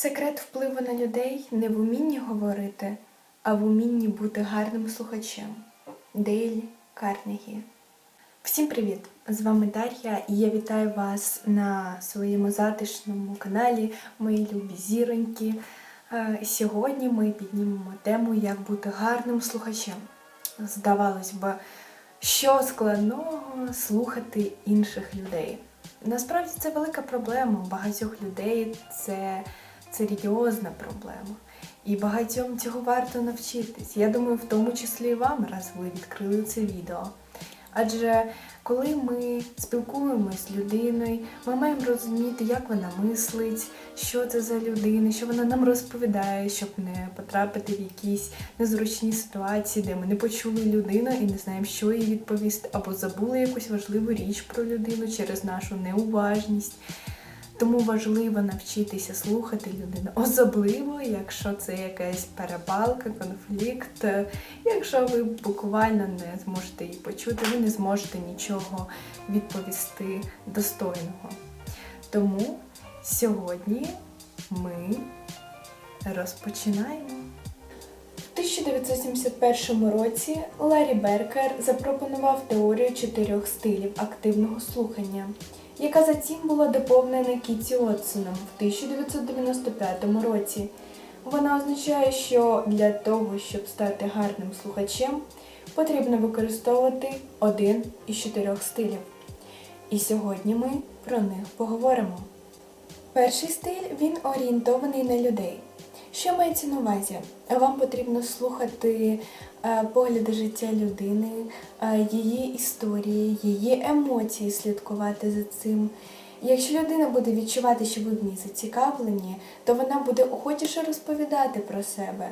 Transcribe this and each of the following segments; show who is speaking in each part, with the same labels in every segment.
Speaker 1: Секрет впливу на людей не в умінні говорити, а в умінні бути гарним слухачем. Дейлі Карнегі. Всім привіт! З вами Дар'я і я вітаю вас на своєму затишному каналі, мої любі зіроньки. Е, Сьогодні ми піднімемо тему, як бути гарним слухачем. Здавалось би, що складного слухати інших людей. Насправді це велика проблема. Багатьох людей це серйозна проблема. І багатьом цього варто навчитись. Я думаю, в тому числі і вам, раз ви відкрили це відео. Адже коли ми спілкуємося з людиною, ми маємо розуміти, як вона мислить, що це за людина, що вона нам розповідає, щоб не потрапити в якісь незручні ситуації, де ми не почули людину і не знаємо, що їй відповісти, або забули якусь важливу річ про людину через нашу неуважність. Тому важливо навчитися слухати людину, особливо, якщо це якась перепалка, конфлікт. Якщо ви буквально не зможете її почути, ви не зможете нічого відповісти достойного. Тому сьогодні ми розпочинаємо. В 1971 році Ларі Беркер запропонував теорію чотирьох стилів активного слухання, яка затім була доповнена Кіті Отсоном в 1995 році. Вона означає, що для того, щоб стати гарним слухачем, потрібно використовувати один із чотирьох стилів. І сьогодні ми про них поговоримо. Перший стиль він орієнтований на людей. Що мається на увазі? Вам потрібно слухати погляди життя людини, е, її історії, її емоції, слідкувати за цим. Якщо людина буде відчувати, що ви в ній зацікавлені, то вона буде охотіше розповідати про себе.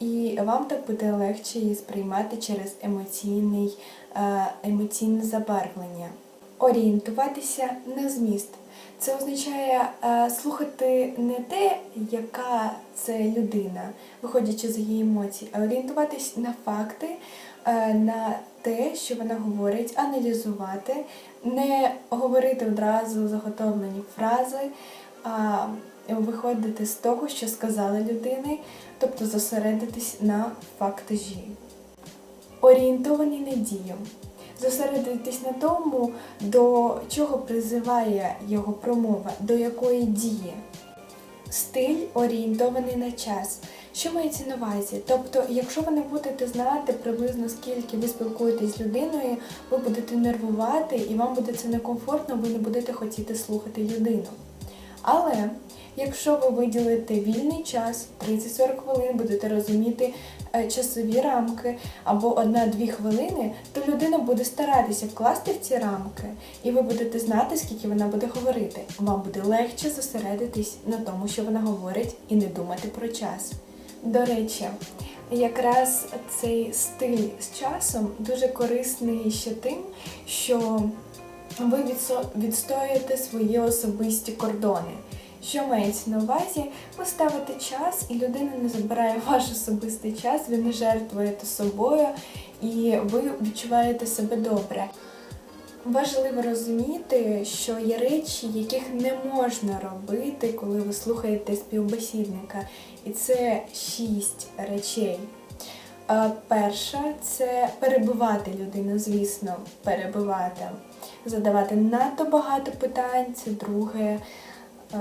Speaker 1: І вам так буде легше її сприймати через емоційний, е, емоційне забарвлення. Орієнтуватися на зміст. Це означає е, слухати не те, яка це людина, виходячи з її емоцій, а орієнтуватись на факти, е, на те, що вона говорить, аналізувати, не говорити одразу заготовлені фрази, а виходити з того, що сказала людина, тобто зосередитись на фактажі. Орієнтований на дію. Зосередитись на тому, до чого призиває його промова, до якої дії. Стиль орієнтований на час. Що мається на увазі? Тобто, якщо ви не будете знати приблизно скільки ви спілкуєтесь з людиною, ви будете нервувати і вам буде це некомфортно, ви не будете хотіти слухати людину. Але якщо ви виділите вільний час, 30-40 хвилин, будете розуміти е, часові рамки або 1-2 хвилини, то людина буде старатися вкласти в ці рамки, і ви будете знати, скільки вона буде говорити. Вам буде легше зосередитись на тому, що вона говорить, і не думати про час. До речі, якраз цей стиль з часом дуже корисний ще тим, що ви відстоюєте свої особисті кордони. Що мається на увазі? Ви ставите час, і людина не забирає ваш особистий час, ви не жертвуєте собою, і ви відчуваєте себе добре. Важливо розуміти, що є речі, яких не можна робити, коли ви слухаєте співбесідника. І це шість речей. Перша це перебивати людину, звісно, перебивати, задавати надто багато питань. Це друге, е,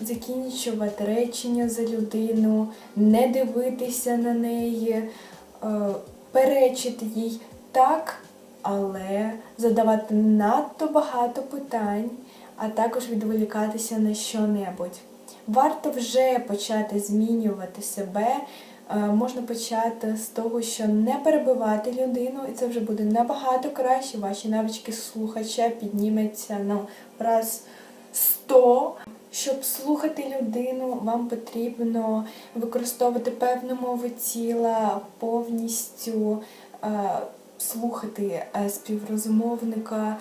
Speaker 1: закінчувати речення за людину, не дивитися на неї, е, перечити їй так, але задавати надто багато питань, а також відволікатися на що-небудь. Варто вже почати змінювати себе. Е, Можна почати з того, що не перебивати людину, і це вже буде набагато краще. Ваші навички слухача підніметься ну, раз 100. Щоб слухати людину, вам потрібно використовувати певну мову тіла, повністю е, слухати е, співрозмовника,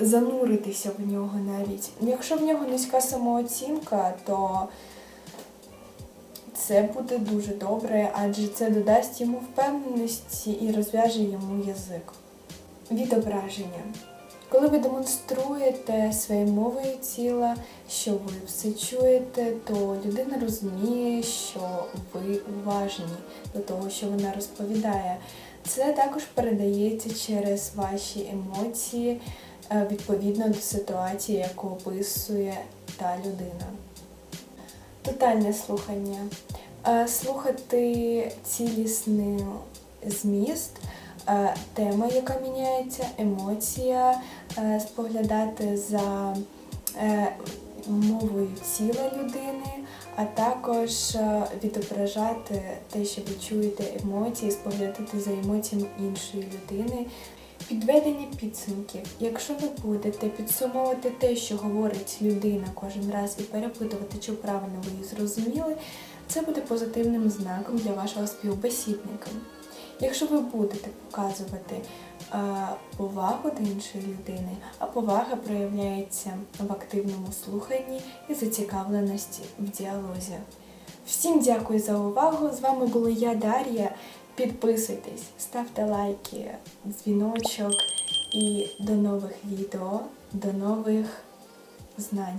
Speaker 1: зануритися в нього навіть. Якщо в нього низька самооцінка, то це буде дуже добре, адже це додасть йому впевненості і розв'яже йому язик. Відображення. Коли ви демонструєте своєю мовою тіла, що ви все чуєте, то людина розуміє, що ви уважні до того, що вона розповідає. Це також передається через ваші емоції е, відповідно до ситуації, яку описує та людина. Тотальне слухання. Е, Слухати цілісний зміст, е, тема, яка міняється, емоція, е, споглядати за мовою тіла людини, а також відображати те, що ви чуєте емоції, споглядати за емоціями іншої людини. Підведення підсумків. Якщо ви будете підсумовувати те, що говорить людина кожен раз, і перепитувати, чи правильно ви її зрозуміли, це буде позитивним знаком для вашого співбесідника. Якщо ви будете показувати повагу до іншої людини, а повага проявляється в активному слуханні і зацікавленості в діалозі. Всім дякую за увагу! З вами була я, Дар'я. Підписуйтесь, ставте лайки, дзвіночок і до нових відео, до нових знань.